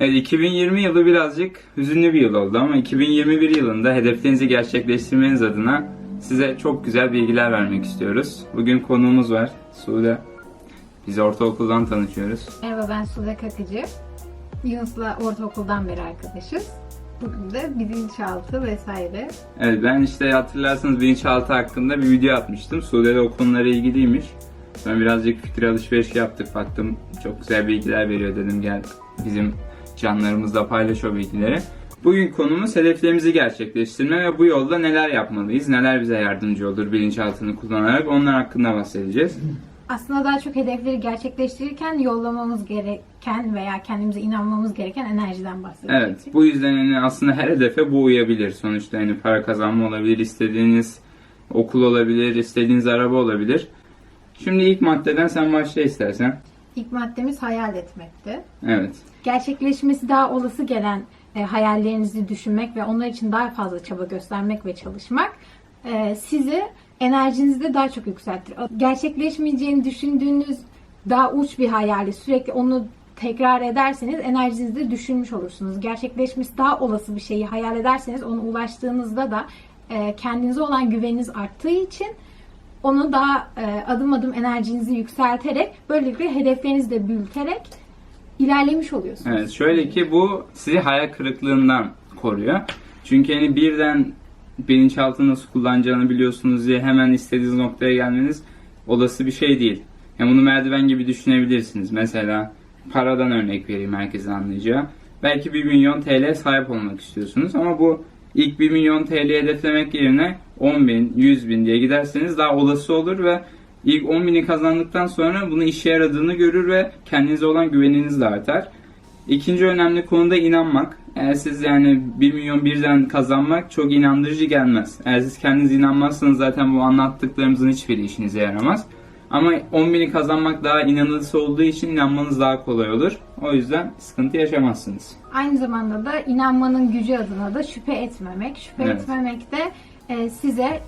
Evet 2020 yılı birazcık hüzünlü bir yıl oldu ama 2021 yılında hedeflerinizi gerçekleştirmeniz adına size çok güzel bilgiler vermek istiyoruz. Bugün konuğumuz var Sude. Biz ortaokuldan tanışıyoruz. Merhaba ben Sude Kakıcı. Yunus'la ortaokuldan beri arkadaşız. Bugün de bilinçaltı vesaire. Evet ben işte hatırlarsanız bilinçaltı hakkında bir video atmıştım. Sude de o konulara ilgiliymiş. Ben birazcık fikir alışverişi yaptık. Baktım çok güzel bilgiler veriyor dedim gel bizim canlarımızla paylaş o bilgileri. Bugün konumuz hedeflerimizi gerçekleştirme ve bu yolda neler yapmalıyız, neler bize yardımcı olur bilinçaltını kullanarak onlar hakkında bahsedeceğiz. Aslında daha çok hedefleri gerçekleştirirken yollamamız gereken veya kendimize inanmamız gereken enerjiden bahsedeceğiz. Evet, bu yüzden yani aslında her hedefe bu uyabilir. Sonuçta yani para kazanma olabilir, istediğiniz okul olabilir, istediğiniz araba olabilir. Şimdi ilk maddeden sen başla istersen. İlk maddemiz hayal etmekti. Evet. Gerçekleşmesi daha olası gelen e, hayallerinizi düşünmek ve onlar için daha fazla çaba göstermek ve çalışmak e, sizi enerjinizi de daha çok yükseltir. Gerçekleşmeyeceğini düşündüğünüz daha uç bir hayali sürekli onu tekrar ederseniz enerjinizi de düşünmüş olursunuz. Gerçekleşmesi daha olası bir şeyi hayal ederseniz onu ulaştığınızda da e, kendinize olan güveniniz arttığı için onu daha e, adım adım enerjinizi yükselterek böylelikle hedeflerinizi de büyüterek ilerlemiş oluyorsunuz. Evet, şöyle ki bu sizi hayal kırıklığından koruyor. Çünkü hani birden bilinçaltını nasıl kullanacağını biliyorsunuz diye hemen istediğiniz noktaya gelmeniz olası bir şey değil. Yani bunu merdiven gibi düşünebilirsiniz. Mesela paradan örnek vereyim herkesin anlayacağı. Belki 1 milyon TL sahip olmak istiyorsunuz ama bu ilk 1 milyon TL hedeflemek yerine 10 bin, 100 bin diye giderseniz daha olası olur ve ilk 10 bini kazandıktan sonra bunun işe yaradığını görür ve kendinize olan güveniniz de artar. İkinci önemli konu da inanmak. Eğer siz yani 1 milyon birden kazanmak çok inandırıcı gelmez. Eğer siz kendiniz inanmazsanız zaten bu anlattıklarımızın hiçbiri işinize yaramaz. Ama 10 bini kazanmak daha inanılısı olduğu için inanmanız daha kolay olur. O yüzden sıkıntı yaşamazsınız. Aynı zamanda da inanmanın gücü adına da şüphe etmemek. Şüphe Evet. etmemek de size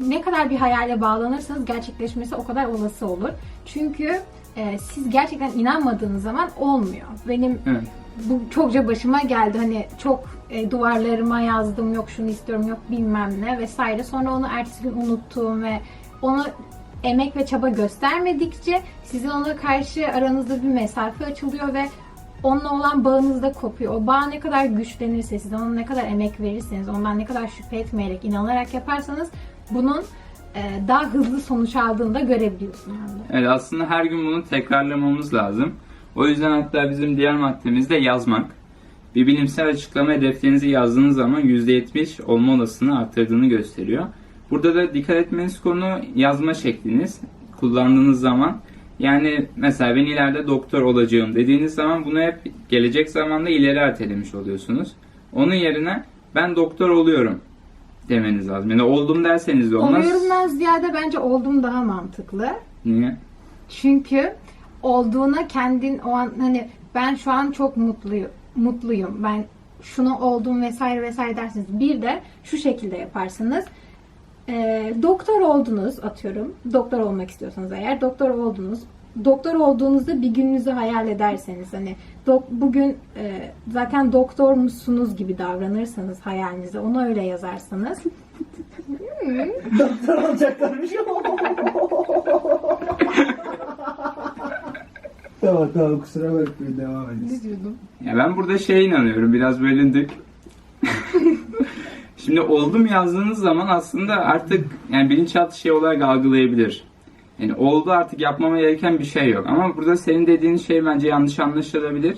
ne kadar bir hayale bağlanırsanız gerçekleşmesi o kadar olası olur. Çünkü e, siz gerçekten inanmadığınız zaman olmuyor. Benim Evet. bu çokça başıma geldi. Hani çok e, duvarlarıma yazdım yok şunu istiyorum yok bilmem ne vesaire. Sonra onu ertesi gün unuttuğum ve onu emek ve çaba göstermedikçe sizin ona karşı aranızda bir mesafe açılıyor ve onunla olan bağınız da kopuyor. O bağ ne kadar güçlenirse, siz ona ne kadar emek verirseniz, ondan ne kadar şüphe etmeyerek, inanarak yaparsanız bunun e, daha hızlı sonuç aldığını da görebiliyorsunuz. Evet aslında her gün bunu tekrarlamamız lazım. O yüzden hatta bizim diğer maddemiz de yazmak. Bir bilimsel açıklama hedeflerinizi yazdığınız zaman %70 olma olasılığını arttırdığını gösteriyor. Burada da dikkat etmeniz konu yazma şekliniz. Kullandığınız zaman yani mesela ben ileride doktor olacağım dediğiniz zaman bunu hep gelecek zamanda ileri ertelemiş oluyorsunuz. Onun yerine ben doktor oluyorum demeniz lazım. Yani oldum derseniz de olmaz. Oluyorumdan ziyade bence oldum daha mantıklı. Niye? Çünkü olduğuna kendin o an hani ben şu an çok mutluyum. Mutluyum. Ben şunu oldum vesaire vesaire dersiniz. Bir de şu şekilde yaparsınız. Ee, doktor oldunuz atıyorum. Doktor olmak istiyorsanız eğer doktor oldunuz. Doktor olduğunuzda bir gününüzü hayal ederseniz hani dok- bugün e, zaten doktor musunuz gibi davranırsanız hayalinize onu öyle yazarsanız Doktor olacaklarmış. tamam tamam kusura bakmayın devam edin. ne diyordum? Ya ben burada şeye inanıyorum biraz bölündük. Şimdi oldum yazdığınız zaman aslında artık yani bilinçaltı şey olarak algılayabilir. Yani oldu artık yapmama gereken bir şey yok. Ama burada senin dediğin şey bence yanlış anlaşılabilir.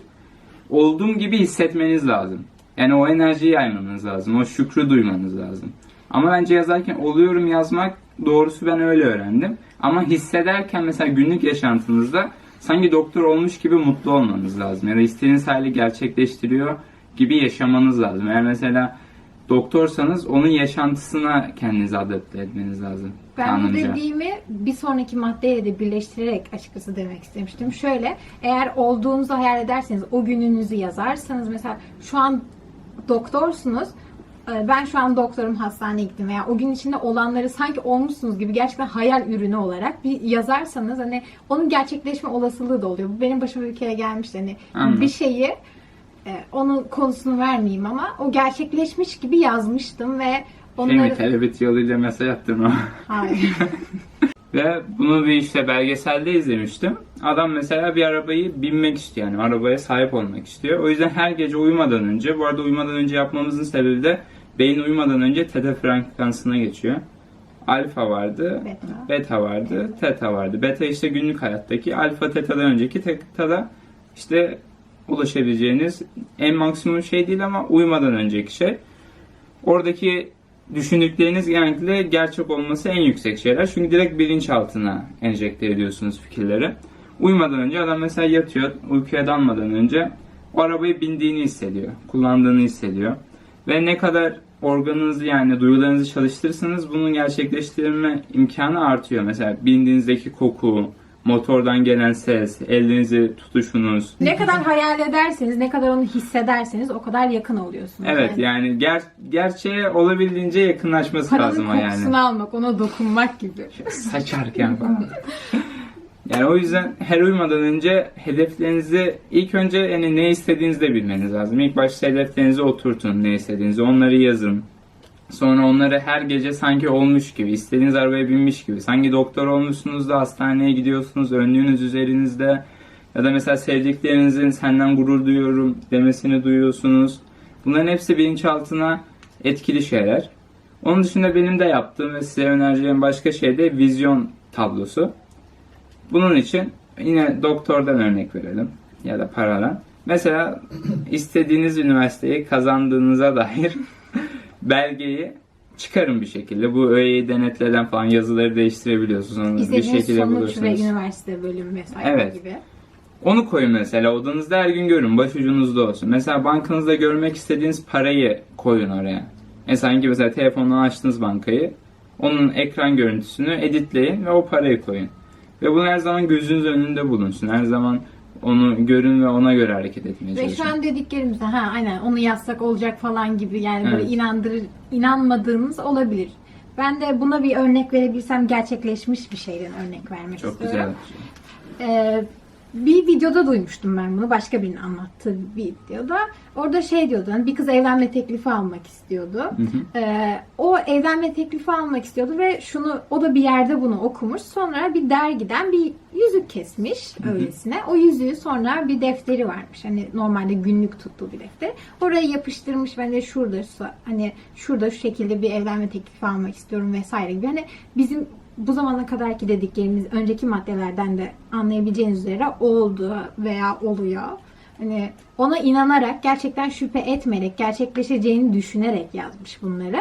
Olduğum gibi hissetmeniz lazım. Yani o enerjiyi yaymanız lazım. O şükrü duymanız lazım. Ama bence yazarken oluyorum yazmak doğrusu ben öyle öğrendim. Ama hissederken mesela günlük yaşantınızda sanki doktor olmuş gibi mutlu olmanız lazım. Ya da istediğiniz hali gerçekleştiriyor gibi yaşamanız lazım. Eğer mesela doktorsanız onun yaşantısına kendinizi adapte etmeniz lazım. Ben bu Kanımca. dediğimi bir sonraki maddeyle de birleştirerek açıkçası demek istemiştim. Şöyle, eğer olduğunuzu hayal ederseniz, o gününüzü yazarsanız mesela şu an doktorsunuz, e, ben şu an doktorum hastaneye gittim veya o gün içinde olanları sanki olmuşsunuz gibi gerçekten hayal ürünü olarak bir yazarsanız hani onun gerçekleşme olasılığı da oluyor. Bu benim başıma bir kere gelmişti. Hani Anladım. bir şeyi E, onun konusunu vermeyeyim ama o gerçekleşmiş gibi yazmıştım ve Şey mi onları... telebit yoluyla mesaj attın mı? Hayır. Ve bunu bir işte belgeselde izlemiştim. Adam mesela bir arabayı binmek istiyor yani arabaya sahip olmak istiyor. O yüzden her gece uyumadan önce, bu arada uyumadan önce yapmamızın sebebi de beyin uyumadan önce teta frekansına geçiyor. Alfa vardı, Beta. beta vardı, teta vardı. Beta işte günlük hayattaki, alfa tetadan önceki, teta da işte ulaşabileceğiniz en maksimum şey değil ama uyumadan önceki şey. Oradaki düşündükleriniz genellikle gerçek olması en yüksek şeyler. Çünkü direkt bilinçaltına enjekte ediyorsunuz fikirleri. Uyumadan önce adam mesela yatıyor, uykuya dalmadan önce o arabayı bindiğini hissediyor, kullandığını hissediyor. Ve ne kadar organınızı yani duyularınızı çalıştırırsanız bunun gerçekleştirme imkanı artıyor. Mesela bindiğinizdeki koku, motordan gelen ses, elinizi tutuşunuz, ne kadar hayal ederseniz, ne kadar onu hissederseniz o kadar yakın oluyorsunuz. Evet Yani ger gerçeğe olabildiğince yakınlaşması paranın lazım yani. kokusunu almak, ona dokunmak gibi. Saçarken falan. Yani o yüzden her uyumadan önce hedeflerinizi ilk önce yani ne istediğinizi de bilmeniz lazım. İlk başta hedeflerinizi oturtun ne istediğinizi. Onları yazın. Sonra onları her gece sanki olmuş gibi, istediğiniz arabaya binmiş gibi. Sanki doktor olmuşsunuz da hastaneye gidiyorsunuz, önlüğünüz üzerinizde. Ya da mesela sevdiklerinizin senden gurur duyuyorum demesini duyuyorsunuz. Bunların hepsi bilinçaltına etkili şeyler. Onun dışında benim de yaptığım ve size önereceğim başka şey de vizyon tablosu. Bunun için yine doktordan örnek verelim ya da paradan. Mesela istediğiniz üniversiteyi kazandığınıza dair belgeyi çıkarın bir şekilde. Bu öğeyi denetleden falan yazıları değiştirebiliyorsunuz. Onu bir İstediğiniz şekilde sonuç ve bulursunuz. üniversite bölümü vesaire Evet. gibi. Onu koyun mesela odanızda her gün görün. Başucunuzda olsun. Mesela bankanızda görmek istediğiniz parayı koyun oraya. Mesela sanki mesela telefondan açtınız bankayı. Onun ekran görüntüsünü editleyin ve o parayı koyun. Ve bunu her zaman gözünüz önünde bulunsun. Her zaman onu görün ve ona göre hareket etmeye Ve çalışın. şu an dediklerimizde ha aynen onu yazsak olacak falan gibi yani böyle Evet. inandırır inanmadığınız olabilir. Ben de buna bir örnek verebilsem gerçekleşmiş bir şeyden örnek vermek Çok istiyorum. güzel. Ee, bir videoda duymuştum ben bunu. Başka birinin anlattığı bir videoda. Orada şey diyordu. Hani bir kız evlenme teklifi almak istiyordu. Ee, o evlenme teklifi almak istiyordu ve şunu o da bir yerde bunu okumuş. Sonra bir dergiden bir yüzük kesmiş öylesine. O yüzüğü sonra bir defteri varmış. Hani normalde günlük tuttuğu bir defter. Oraya yapıştırmış ben de şurada hani şurada şu şekilde bir evlenme teklifi almak istiyorum vesaire gibi. Hani bizim bu zamana kadarki dediklerimiz önceki maddelerden de anlayabileceğiniz üzere oldu veya oluyor. Hani ona inanarak, gerçekten şüphe etmeyerek, gerçekleşeceğini düşünerek yazmış bunları.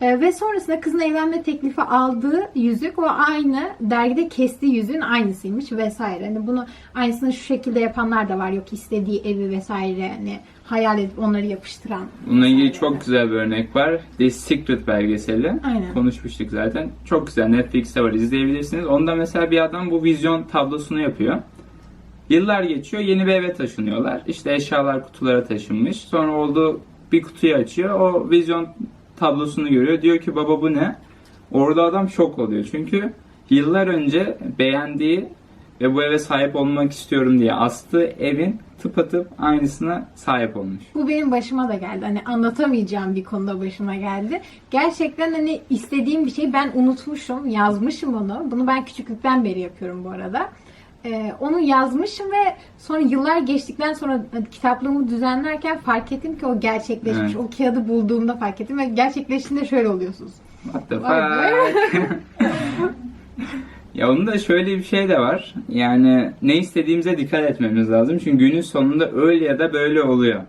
Ee, ve sonrasında kızın evlenme teklifi aldığı yüzük o aynı dergide kestiği yüzüğün aynısıymış vesaire. Hani bunu aynısını şu şekilde yapanlar da var. Yok istediği evi vesaire hani hayal edip onları yapıştıran. Bununla ilgili çok güzel bir örnek var. The Secret belgeseli. Aynen. Konuşmuştuk zaten. Çok güzel. Netflix'te var. izleyebilirsiniz. Onda mesela bir adam bu vizyon tablosunu yapıyor. Yıllar geçiyor. Yeni bir eve taşınıyorlar. İşte eşyalar kutulara taşınmış. Sonra oldu bir kutuyu açıyor. O vizyon tablosunu görüyor. Diyor ki baba bu ne? Orada adam şok oluyor. Çünkü yıllar önce beğendiği ve bu eve sahip olmak istiyorum diye astığı evin tıpatıp aynısına sahip olmuş. Bu benim başıma da geldi. Hani anlatamayacağım bir konuda başıma geldi. Gerçekten hani istediğim bir şeyi ben unutmuşum, yazmışım onu. Bunu ben küçüklükten beri yapıyorum bu arada. Ee, onu yazmışım ve sonra yıllar geçtikten sonra kitaplığımı düzenlerken fark ettim ki o gerçekleşmiş. Evet. O kağıdı bulduğumda fark ettim ve gerçekleştiğinde şöyle oluyorsunuz. What the fuck? ya onun da şöyle bir şey de var. Yani ne istediğimize dikkat etmemiz lazım. Çünkü günün sonunda öyle ya da böyle oluyor.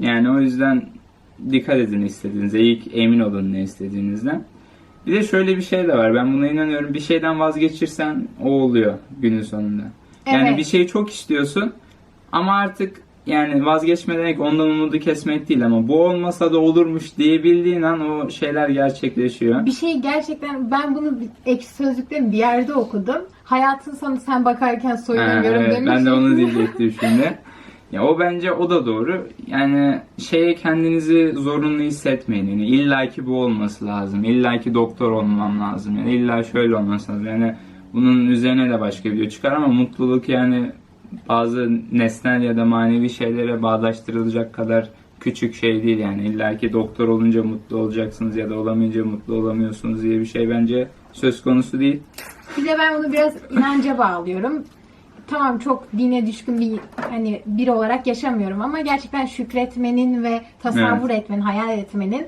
Yani o yüzden dikkat edin istediğinize. İlk emin olun ne istediğinizden. Bir de şöyle bir şey de var. Ben buna inanıyorum. Bir şeyden vazgeçirsen o oluyor günün sonunda. Yani Evet. bir şeyi çok istiyorsun ama artık yani vazgeçme demek ondan umudu kesmek değil ama bu olmasa da olurmuş diyebildiğin an o şeyler gerçekleşiyor. Bir şey gerçekten ben bunu bir ekşi sözlükte bir yerde okudum. Hayatın sonu sen bakarken Ha, soyunuyorum evet, demiş. ben de onu diyecektim şimdi. Ya o bence o da doğru. Yani şeye kendinizi zorunlu hissetmeyin. Yani illa ki bu olması lazım. İlla ki doktor olmam lazım. Yani illa şöyle olması lazım. Yani bunun üzerine de başka video çıkar ama mutluluk yani bazı nesnel ya da manevi şeylere bağdaştırılacak kadar küçük şey değil yani. İlla ki doktor olunca mutlu olacaksınız ya da olamayınca mutlu olamıyorsunuz diye bir şey bence söz konusu değil. Bir de ben bunu biraz inanca bağlıyorum. Tamam çok dine düşkün bir hani biri olarak yaşamıyorum ama gerçekten şükretmenin ve tasavvur etmenin, hayal etmenin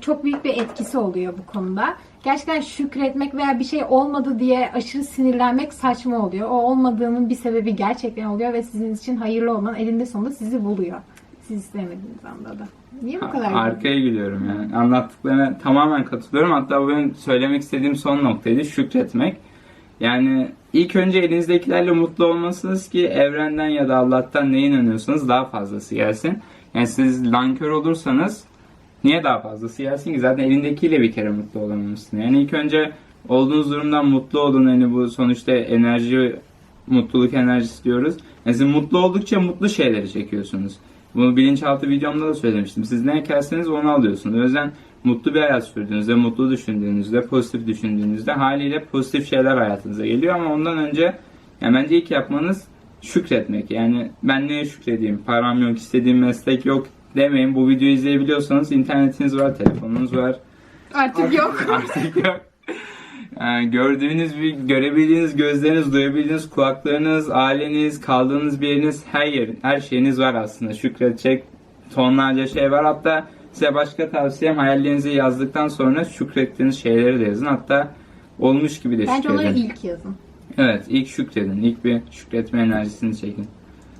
çok büyük bir etkisi oluyor bu konuda. Gerçekten şükretmek veya bir şey olmadı diye aşırı sinirlenmek saçma oluyor. O olmadığının bir sebebi gerçekten oluyor ve sizin için hayırlı olan elinde sonunda sizi buluyor. Siz istemediğiniz anda da. Niye bu kadar? Arkaya gülüyorum yani. Anlattıklarına tamamen katılıyorum. Hatta benim söylemek istediğim son noktaydı. Şükretmek. Yani ilk önce elinizdekilerle mutlu olmalısınız ki evrenden ya da Allah'tan neye inanıyorsanız daha fazlası gelsin. Yani siz nankör olursanız niye daha fazlası gelsin ki? Zaten elindekiyle bir kere mutlu olamamışsın. Yani ilk önce olduğunuz durumdan mutlu olun. Hani bu sonuçta enerji, mutluluk enerjisi diyoruz. Yani siz mutlu oldukça mutlu şeyleri çekiyorsunuz. Bunu bilinçaltı videomda da söylemiştim. Siz ne ekerseniz onu alıyorsunuz. O yüzden mutlu bir hayat sürdüğünüzde, mutlu düşündüğünüzde, pozitif düşündüğünüzde haliyle pozitif şeyler hayatınıza geliyor. Ama ondan önce yani bence ilk yapmanız şükretmek. Yani ben neye şükredeyim? Param yok, istediğim meslek yok demeyin. Bu videoyu izleyebiliyorsanız internetiniz var, telefonunuz var. Artık yok. Artık yok. Yani gördüğünüz bir, görebildiğiniz gözleriniz, duyabildiğiniz kulaklarınız, aileniz, kaldığınız bir yeriniz, her yerin, her şeyiniz var aslında. Şükredecek tonlarca şey var. Hatta size başka tavsiyem hayallerinizi yazdıktan sonra şükrettiğiniz şeyleri de yazın. Hatta olmuş gibi de Bence onları şükredin. ilk yazın. Evet, ilk şükredin. İlk bir şükretme enerjisini çekin.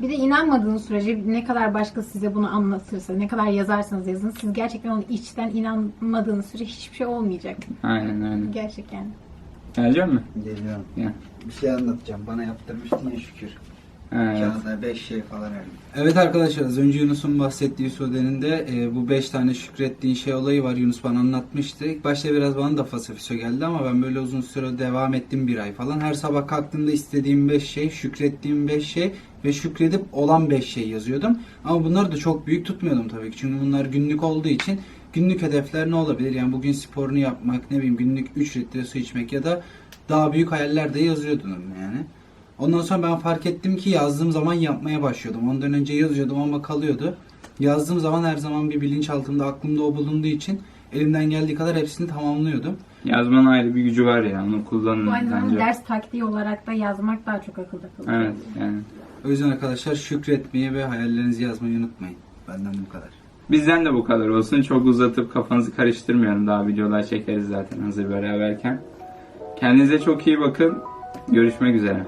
Bir de inanmadığınız sürece ne kadar başkası size bunu anlatırsa, ne kadar yazarsanız yazın, siz gerçekten onu içten inanmadığınız sürece hiçbir şey olmayacak. Aynen aynen. Gerçekten. Gelecek mi? Geliyorum. Gel. Bir şey anlatacağım. Bana yaptırmıştın ya şükür. Evet. Kağıda 5 şey falan verdim. Evet arkadaşlar az önce Yunus'un bahsettiği Sude'nin e, bu 5 tane şükrettiğin şey olayı var. Yunus bana anlatmıştı. İlk başta biraz bana da fasafiso geldi ama ben böyle uzun süre devam ettim bir ay falan. Her sabah kalktığımda istediğim 5 şey, şükrettiğim 5 şey ve şükredip olan 5 şey yazıyordum. Ama bunları da çok büyük tutmuyordum tabii ki. Çünkü bunlar günlük olduğu için günlük hedefler ne olabilir? Yani bugün sporunu yapmak, ne bileyim günlük 3 litre su içmek ya da daha büyük hayaller de yazıyordum yani. Ondan sonra ben fark ettim ki yazdığım zaman yapmaya başlıyordum. Ondan önce yazıyordum ama kalıyordu. Yazdığım zaman her zaman bir bilinçaltımda aklımda o bulunduğu için elimden geldiği kadar hepsini tamamlıyordum. Yazmanın ayrı bir gücü var ya. Onu kullanın Bu aynı bence. ders taktiği olarak da yazmak daha çok akılda kalıyor. Evet yani. O yüzden arkadaşlar şükretmeyi ve hayallerinizi yazmayı unutmayın. Benden bu kadar. Bizden de bu kadar olsun. Çok uzatıp kafanızı karıştırmayalım. Daha videolar çekeriz zaten hazır beraberken. Kendinize çok iyi bakın. Görüşmek üzere.